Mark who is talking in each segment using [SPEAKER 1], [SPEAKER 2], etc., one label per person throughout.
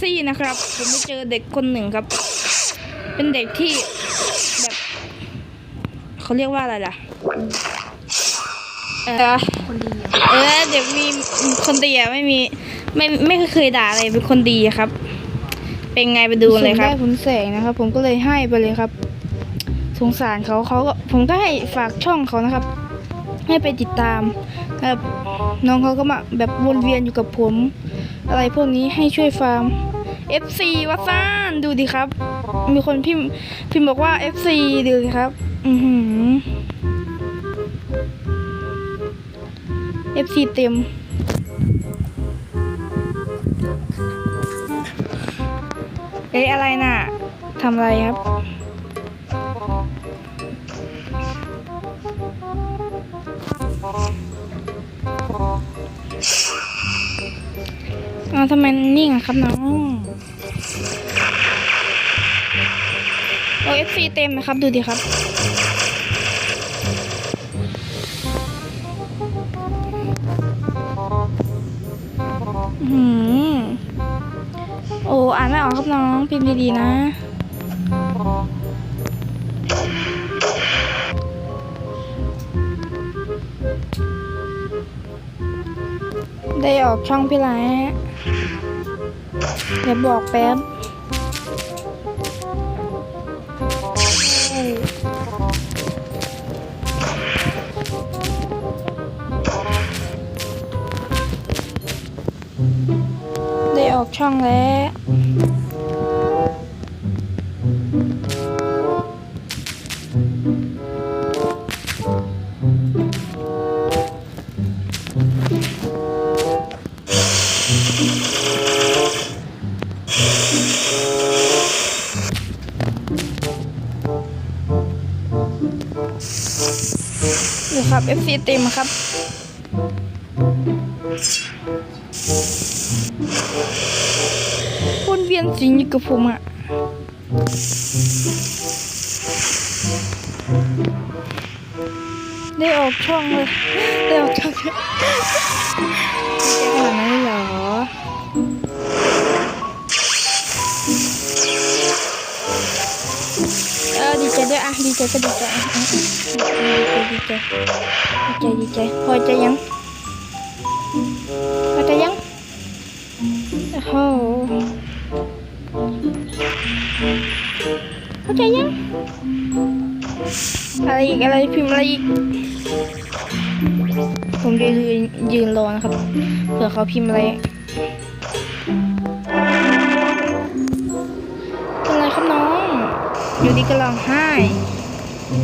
[SPEAKER 1] King Legacy นะครับ ผมไปเจอเด็กคนหนึ่งครับ เป็นเด็กที่แบบเขาเรียกว่าอะไรล่ะ เออ
[SPEAKER 2] คนดี
[SPEAKER 1] เออเด็กมีคนดีอะไม่มีไม่ไม่เคยด่าอะไรเป็นคนดีครับ เป็นไงไปดูเลยครับได้ผลแสงนะครับ ผมก็เลยให้ไปเลยครับ สงสารเขาเขาก็ผมก็ให้ฝากช่องเขานะครับ ให้ไปติดตามแบบน้องเขาก็มาแบบวนเวียนอยู่กับผม อะไรพวกนี้ให้ช่วยฟาร์ม FC วัดซ่านดูดิครับ มีคนพิมพ์พิมพ์บอกว่า FC ดูดิครับ อือหือ FC เต็ม เอ๊ะอะไรน่ะทำอะไรครับ อ้าวทำไมนิ่งอะครับน้องโอ้เอฟซีเต็มนะครับ ดูดิครับ อื้อหือโอ้อ่านไม่ออกครับน้อง พิมพ์ดีๆนะได้ออกช่องพี่ไลท์ เดี๋ยวบอกแป๊บได้ออกช่องแล้ว ดูครับ FC เต็มครับ คนเวียนสิงอยู่กับผมอะได้ออกช่องเลย ได้ออกช่อง ใจก็ดีใจอะอะอะดีใจดีใจดีใจดีใจพอใจยังพอใจยังโอ้โหพอใจยังอะไรอีกอะไรพิมพ์อะไรอีกผมจะยืนยืนรอนะครับเผื่อเขาพิมพ์อะไรเป็นไรครับน้อง อยู่ดีก็ร้องไห้ ผม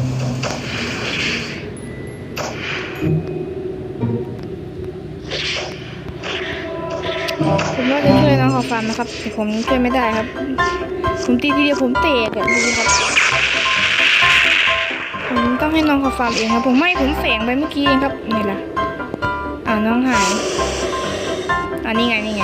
[SPEAKER 1] ว่าจะช่วยน้องขอฟันนะครับแต่ผมช่วยไม่ได้ครับ ผมตีทีเดียวผมเตะอะดูดิครับ ผมต้องให้น้องขอฟันเองครับ ผมไม่ผมแฝงไปเมื่อกี้เองครับนี่ล่ะอ่าน้องหายอ่านี่ไงนี่ไง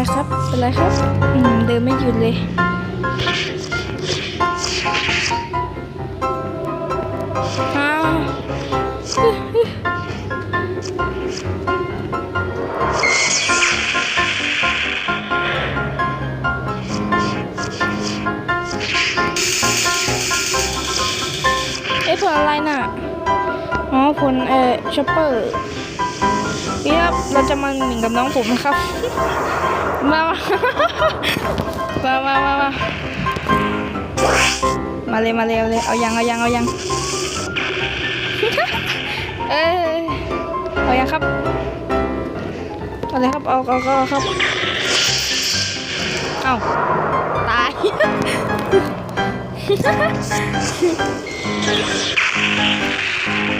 [SPEAKER 1] ไรครับ เป็นไรครับ อืม เดินไม่หยุดเลย อ้าวเอ้ยผลอะไรน่ะ อ๋อผลเอ่อชอปเปอร์นี่ครับ เราจะมาหนึ่งกับน้องผมนะครับ มามามามามามาเลยมาเลยเอาเลยเอายังเอายังเอายังเอ้ยเอายังครับเอาเลยครับเอาเอาเอาครับเอาตายอ้า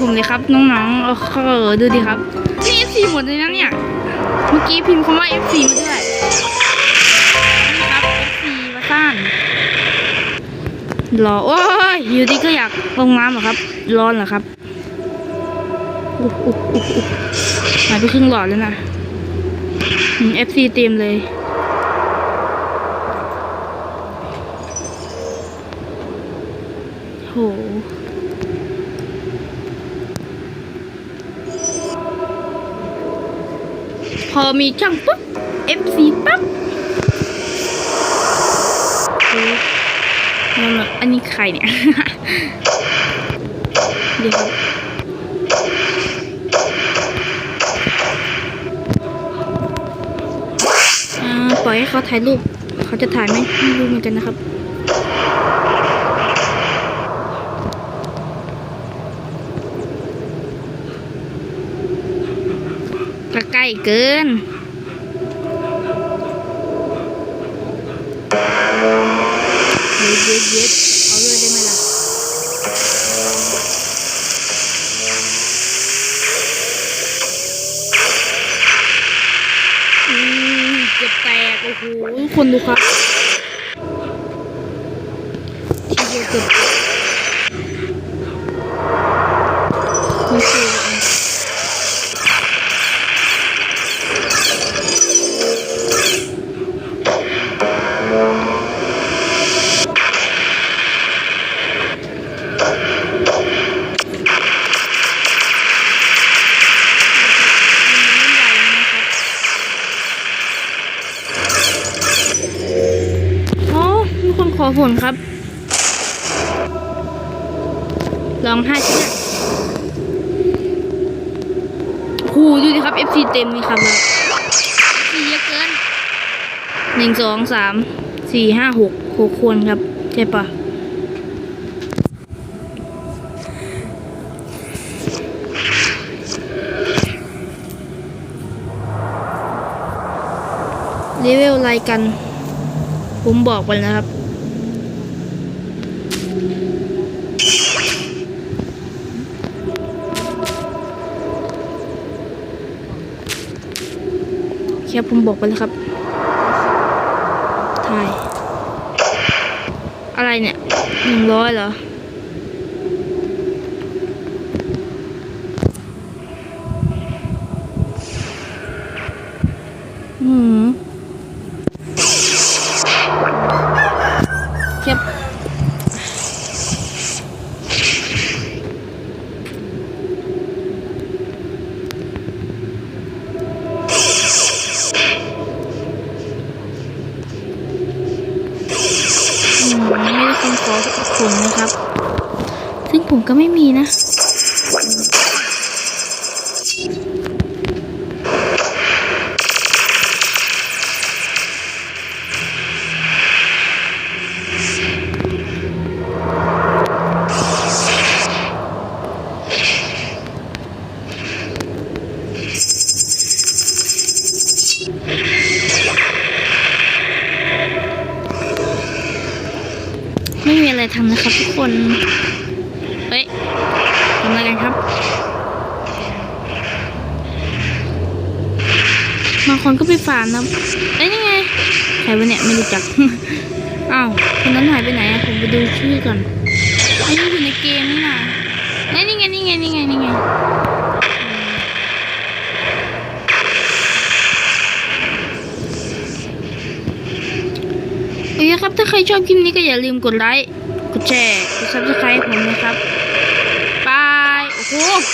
[SPEAKER 1] ผมเลยครับน้องๆเออเออดูดิครับนี่ FC หมดเลยนะเนี่ย เมื่อกี้พิมพ์คำว่า FC มาด้วย นี่ครับ FC มาซ่านรอโอ้ยอยู่ดีก็อยากลงน้ำเหรอครับ ร้อนเหรอครับอุ๊บอุ๊บอุ๊บอุ๊บหายไปครึ่งหลอดแล้วนะ FC เต็มเลยโห อมีช่องปุ๊บ FC ปั๊บนั่นน่ะอันนี้ใครเนี่ยเดี๋ยวปล่อยให้เขาถ่ายรูป เขาจะถ่ายไหมไม่รู้เหมือนกันนะครับ ก็ใกล้เกิน เย็ดเย็ดเย็ดเอาเลยได้ไหมล่ะ อืมเกือบแตก โอ้โหทุกคนดูครับ ทีเดียวเกือบแตกนี่คืออ๋อมีคน ขอผลครับ ลองห้าชิ้นโอ้โหดูดิครับ FC เต็มนี่ครับแล้ว FC เยอะเกินหนึ่งสองสามสี่ห้าหกหกคนครับ ใช่ปะเลเวลไรกัน ผมบอกไปแล้วครับ ครับผมบอกไปแล้วครับถ่ายอะไรเนี่ยหนึ่งร้อยเหรออืม ได้คนขอผลนะครับ ซึ่งผมก็ไม่มีนะ ไม่มีอะไรทำนะครับทุกคน เฮ้ยทำอะไรกันครับ บางคนก็ไปฟาร์มนะเอ้ยนี่ไง ใครวะเนี่ยไม่รู้จัก อ้าวคนนั้นหายไปไหนอะผมไปดูชื่อก่อนไอ้นี่อยู่ในเกมนี่นะเอ้ยนี่ไงนี่ไงนี่ไงนี่ไงโอเคครับ ถ้าใครชอบคลิปนี้ก็อย่าลืมกดไลค์ กดแชร์ กดซับสไครต์ผมนะครับ บ